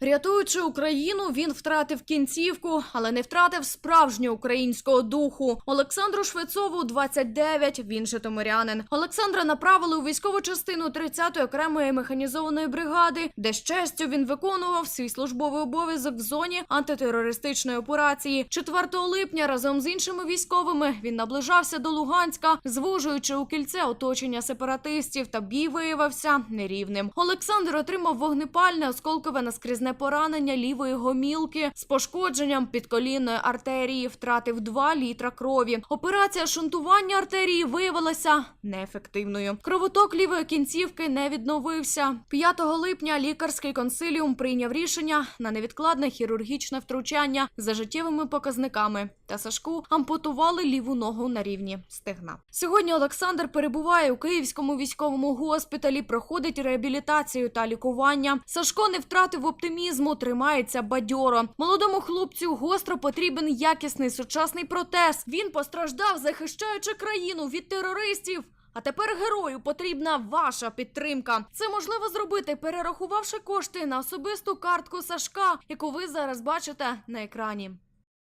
Рятуючи Україну, він втратив кінцівку, але не втратив справжнього українського духу. Олександру Швецову 29, він житомирянин. Олександра направили у військову частину 30-ї окремої механізованої бригади, де з честю він виконував свій службовий обов'язок в зоні антитерористичної операції. 4 липня разом з іншими військовими він наближався до Луганська, звужуючи у кільце оточення сепаратистів. Та бій виявився нерівним. Олександр отримав вогнепальне осколкове наскрізне поранення лівої гомілки з пошкодженням підколінної артерії. Втратив 2 літра крові. Операція шунтування артерії виявилася неефективною. Кровоток лівої кінцівки не відновився. 5 липня лікарський консиліум прийняв рішення на невідкладне хірургічне втручання за життєвими показниками. Та Сашку ампутували ліву ногу на рівні стегна. Сьогодні Олександр перебуває у Київському військовому госпіталі, проходить реабілітацію та лікування. Сашко не втратив оптимізму, тримається бадьоро. Молодому хлопцю гостро потрібен якісний сучасний протез. Він постраждав, захищаючи країну від терористів. А тепер герою потрібна ваша підтримка. Це можливо зробити, перерахувавши кошти на особисту картку Сашка, яку ви зараз бачите на екрані.